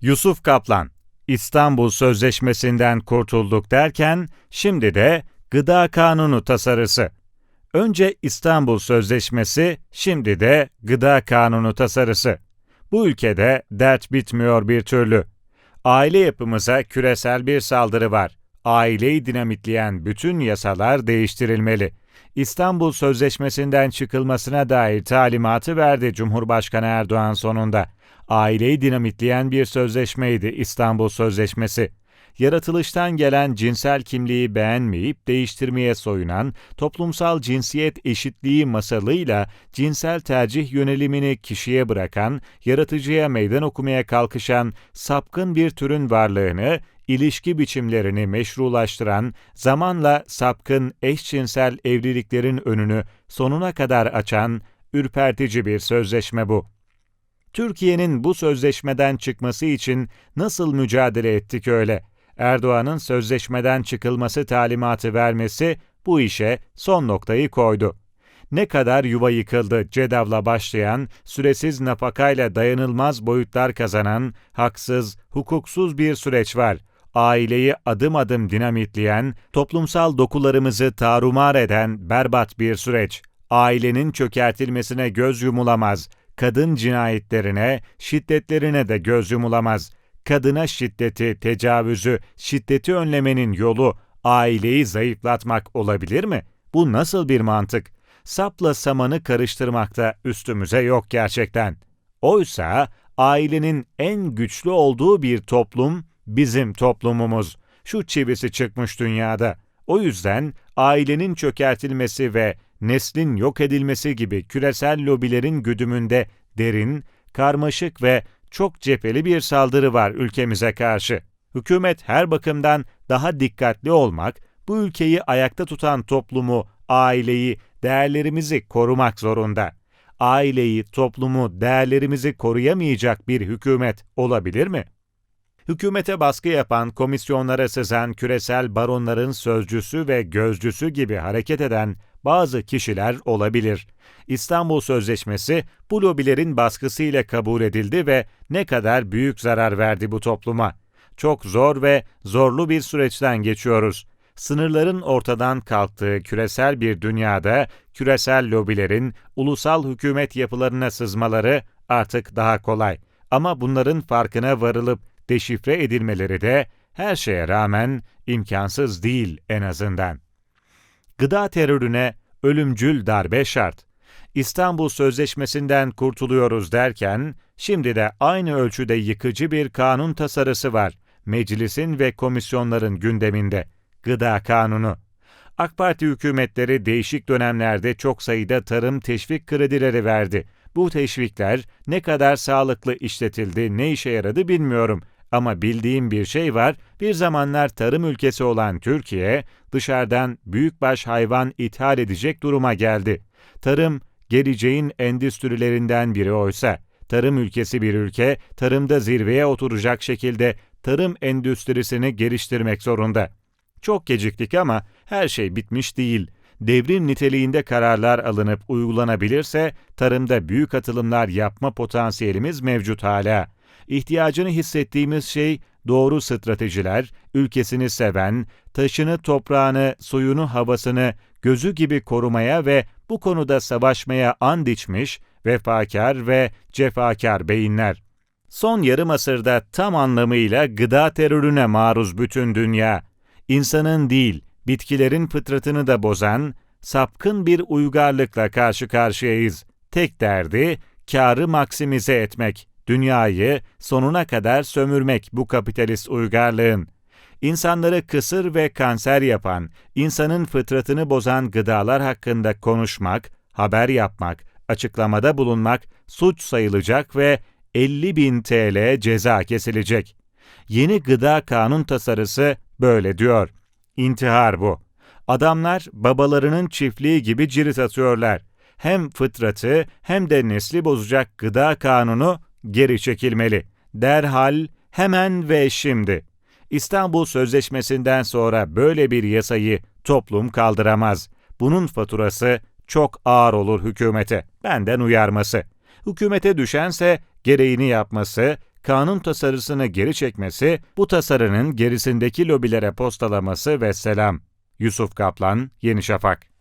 Yusuf Kaplan, İstanbul Sözleşmesi'nden kurtulduk derken şimdi de Gıda Kanunu tasarısı. Önce İstanbul Sözleşmesi, şimdi de Gıda Kanunu tasarısı. Bu ülkede dert bitmiyor bir türlü. Aile yapımıza küresel bir saldırı var. Aileyi dinamitleyen bütün yasalar değiştirilmeli. İstanbul Sözleşmesi'nden çıkılmasına dair talimatı verdi Cumhurbaşkanı Erdoğan sonunda. Aileyi dinamitleyen bir sözleşmeydi İstanbul Sözleşmesi. Yaratılıştan gelen cinsel kimliği beğenmeyip değiştirmeye soyunan, toplumsal cinsiyet eşitliği masalıyla cinsel tercih yönelimini kişiye bırakan, yaratıcıya meydan okumaya kalkışan sapkın bir türün varlığını, ilişki biçimlerini meşrulaştıran, zamanla sapkın eşcinsel evliliklerin önünü sonuna kadar açan, ürpertici bir sözleşme bu. Türkiye'nin bu sözleşmeden çıkması için nasıl mücadele ettik öyle? Erdoğan'ın sözleşmeden çıkılması talimatı vermesi bu işe son noktayı koydu. Ne kadar yuva yıkıldı Cedav'la başlayan, süresiz napakayla dayanılmaz boyutlar kazanan, haksız, hukuksuz bir süreç var. Aileyi adım adım dinamitleyen, toplumsal dokularımızı tarumar eden berbat bir süreç. Ailenin çökertilmesine göz yumulamaz, kadın cinayetlerine, şiddetlerine de göz yumulamaz kadına şiddeti, tecavüzü, şiddeti önlemenin yolu aileyi zayıflatmak olabilir mi? Bu nasıl bir mantık? Sapla samanı karıştırmakta üstümüze yok gerçekten. Oysa ailenin en güçlü olduğu bir toplum bizim toplumumuz. Şu çivisi çıkmış dünyada. O yüzden ailenin çökertilmesi ve neslin yok edilmesi gibi küresel lobilerin güdümünde derin, karmaşık ve çok cepheli bir saldırı var ülkemize karşı. Hükümet her bakımdan daha dikkatli olmak, bu ülkeyi ayakta tutan toplumu, aileyi, değerlerimizi korumak zorunda. Aileyi, toplumu, değerlerimizi koruyamayacak bir hükümet olabilir mi? hükümete baskı yapan, komisyonlara sızan küresel baronların sözcüsü ve gözcüsü gibi hareket eden bazı kişiler olabilir. İstanbul Sözleşmesi bu lobilerin baskısıyla kabul edildi ve ne kadar büyük zarar verdi bu topluma. Çok zor ve zorlu bir süreçten geçiyoruz. Sınırların ortadan kalktığı küresel bir dünyada küresel lobilerin ulusal hükümet yapılarına sızmaları artık daha kolay. Ama bunların farkına varılıp deşifre edilmeleri de her şeye rağmen imkansız değil en azından. Gıda terörüne ölümcül darbe şart. İstanbul Sözleşmesi'nden kurtuluyoruz derken, şimdi de aynı ölçüde yıkıcı bir kanun tasarısı var. Meclisin ve komisyonların gündeminde. Gıda Kanunu. AK Parti hükümetleri değişik dönemlerde çok sayıda tarım teşvik kredileri verdi. Bu teşvikler ne kadar sağlıklı işletildi, ne işe yaradı bilmiyorum. Ama bildiğim bir şey var, bir zamanlar tarım ülkesi olan Türkiye, dışarıdan büyükbaş hayvan ithal edecek duruma geldi. Tarım, geleceğin endüstrilerinden biri oysa, tarım ülkesi bir ülke, tarımda zirveye oturacak şekilde tarım endüstrisini geliştirmek zorunda. Çok geciktik ama her şey bitmiş değil. Devrim niteliğinde kararlar alınıp uygulanabilirse tarımda büyük atılımlar yapma potansiyelimiz mevcut hala ihtiyacını hissettiğimiz şey doğru stratejiler, ülkesini seven, taşını, toprağını, suyunu, havasını gözü gibi korumaya ve bu konuda savaşmaya and içmiş, vefakar ve cefakar beyinler. Son yarım asırda tam anlamıyla gıda terörüne maruz bütün dünya. İnsanın değil, bitkilerin fıtratını da bozan, sapkın bir uygarlıkla karşı karşıyayız. Tek derdi, karı maksimize etmek. Dünyayı sonuna kadar sömürmek bu kapitalist uygarlığın. İnsanları kısır ve kanser yapan, insanın fıtratını bozan gıdalar hakkında konuşmak, haber yapmak, açıklamada bulunmak suç sayılacak ve 50 bin TL ceza kesilecek. Yeni gıda kanun tasarısı böyle diyor. İntihar bu. Adamlar babalarının çiftliği gibi cirit atıyorlar. Hem fıtratı hem de nesli bozacak gıda kanunu geri çekilmeli. Derhal, hemen ve şimdi. İstanbul Sözleşmesi'nden sonra böyle bir yasayı toplum kaldıramaz. Bunun faturası çok ağır olur hükümete. Benden uyarması. Hükümete düşense gereğini yapması, kanun tasarısını geri çekmesi, bu tasarının gerisindeki lobilere postalaması ve selam. Yusuf Kaplan, Yeni Şafak